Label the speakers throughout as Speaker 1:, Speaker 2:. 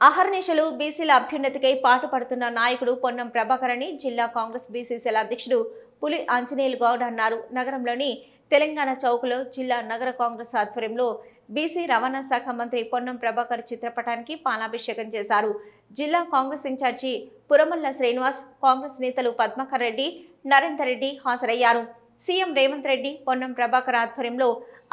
Speaker 1: అహర్నిశలు బీసీల అభ్యున్నతికై పాటుపడుతున్న నాయకుడు పొన్నం ప్రభాకరని జిల్లా కాంగ్రెస్ బీసీసీల అధ్యక్షుడు పులి ఆంజనేయులు గౌడ్ అన్నారు. నగరంలోని తెలంగాణ చౌక్లో జిల్లా నగర కాంగ్రెస్ ఆధ్వర్యంలో బీసీ రవాణా శాఖ మంత్రి పొన్నం ప్రభాకర్ చిత్రపటానికి పాలాభిషేకం చేశారు. జిల్లా Congress incharge Puramalla Srinivas Congress నేతలు పద్మకర్ రెడ్డి నరేందర్ రెడ్డి హాజరయ్యారు. సీఎం రేవంత్ రెడ్డి పొన్నం ప్రభాకర్ ఆధ్వర్యంలో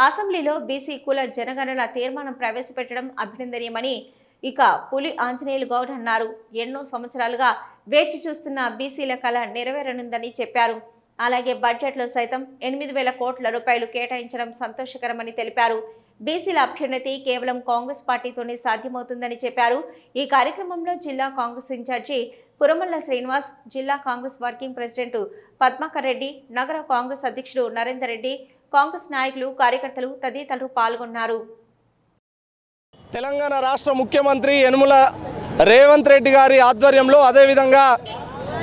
Speaker 1: అసెంబ్లీలో బీసీ కుల జనగణన తీర్మానం ప్రవేశపెట్టడం అభినందనీయమని ఇక పులి ఆంజనేయులు గౌడ్ అన్నారు. ఎన్నో సంవత్సరాలుగా వేచి చూస్తున్న బీసీల కళ నెరవేరనుందని చెప్పారు. అలాగే బడ్జెట్లో సైతం ఎనిమిది వేల కోట్ల రూపాయలు కేటాయించడం సంతోషకరమని తెలిపారు. బీసీల అభ్యున్నతి కేవలం కాంగ్రెస్ పార్టీతోనే సాధ్యమవుతుందని చెప్పారు. ఈ కార్యక్రమంలో జిల్లా కాంగ్రెస్ ఇన్ఛార్జి పురమల్ల శ్రీనివాస్ జిల్లా Congress working president Padmakar Reddy నగర కాంగ్రెస్ అధ్యక్షుడు నరేందర్ రెడ్డి కాంగ్రెస్ నాయకులు కార్యకర్తలు తదితరులు పాల్గొన్నారు.
Speaker 2: తెలంగాణ రాష్ట్ర ముఖ్యమంత్రి యనుమల రేవంత్ రెడ్డి గారి ఆధ్వర్యంలో అదేవిధంగా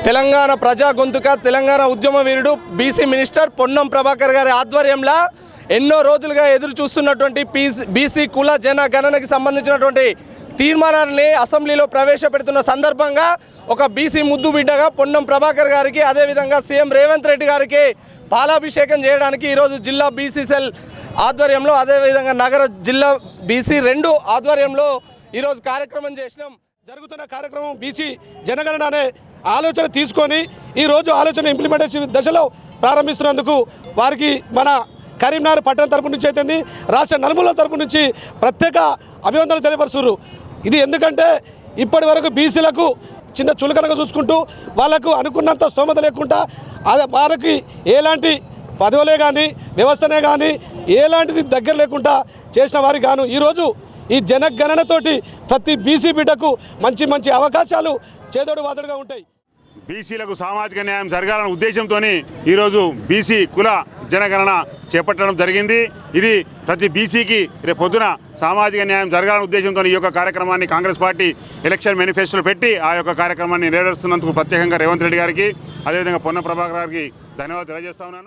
Speaker 2: తెలంగాణ ప్రజా గొంతుక తెలంగాణ ఉద్యమ వీరుడు బీసీ మినిస్టర్ పొన్నం ప్రభాకర్ గారి ఆధ్వర్యంలో ఎన్నో రోజులుగా ఎదురు చూస్తున్నటువంటి పీసీ బీసీ కుల జన గణనకి సంబంధించినటువంటి తీర్మానాన్ని అసెంబ్లీలో ప్రవేశపెడుతున్న సందర్భంగా ఒక బీసీ ముద్దు బిడ్డగా పొన్నం ప్రభాకర్ గారికి అదేవిధంగా సీఎం రేవంత్ రెడ్డి గారికి పాలాభిషేకం చేయడానికి ఈరోజు జిల్లా బీసీ సెల్ ఆధ్వర్యంలో అదేవిధంగా నగర జిల్లా బీసీ రెండు ఆధ్వర్యంలో ఈరోజు కార్యక్రమం చేసినాం.
Speaker 3: జరుగుతున్న కార్యక్రమం బీసీ జనగణన అనే ఆలోచన తీసుకొని ఈరోజు ఆలోచన ఇంప్లిమెంటేషన్ దశలో ప్రారంభిస్తున్నందుకు వారికి మన కరీంనగర్ పట్టణం తరపు నుంచి అయితే రాష్ట్ర నలుమూల తరపు నుంచి ప్రత్యేక అభివందనలు తెలియపరుస్తున్నారు. ఇది ఎందుకంటే ఇప్పటి వరకు బీసీలకు చిన్న చులకనగా చూసుకుంటూ వాళ్ళకు అనుకున్నంత స్తోమత లేకుండా అది వారికి ఎలాంటి పదవులే కానీ వ్యవస్థనే కానీ ఎలాంటిది దగ్గర లేకుండా చేసిన వారికి గాను ఈరోజు ఈ జనగణనతోటి ప్రతి బీసీ బిడ్డకు మంచి మంచి అవకాశాలు చేదోడు వాదడుగా ఉంటాయి.
Speaker 4: బీసీలకు సామాజిక న్యాయం జరగాలనే ఉద్దేశంతో ఈరోజు బీసీ కుల జనగణన చేపట్టడం జరిగింది. ఇది ప్రతి బీసీకి రేపు పొద్దున సామాజిక న్యాయం జరగాలనే ఉద్దేశంతో ఈ యొక్క కార్యక్రమాన్ని కాంగ్రెస్ పార్టీ ఎలక్షన్ మేనిఫెస్టోలో పెట్టి ఆ యొక్క కార్యక్రమాన్ని నెరవేరుస్తున్నందుకు ప్రత్యేకంగా రేవంత్ రెడ్డి గారికి అదేవిధంగా పొన్న ప్రభాకర్ గారికి ధన్యవాదాలు తెలియజేస్తా ఉన్నాను.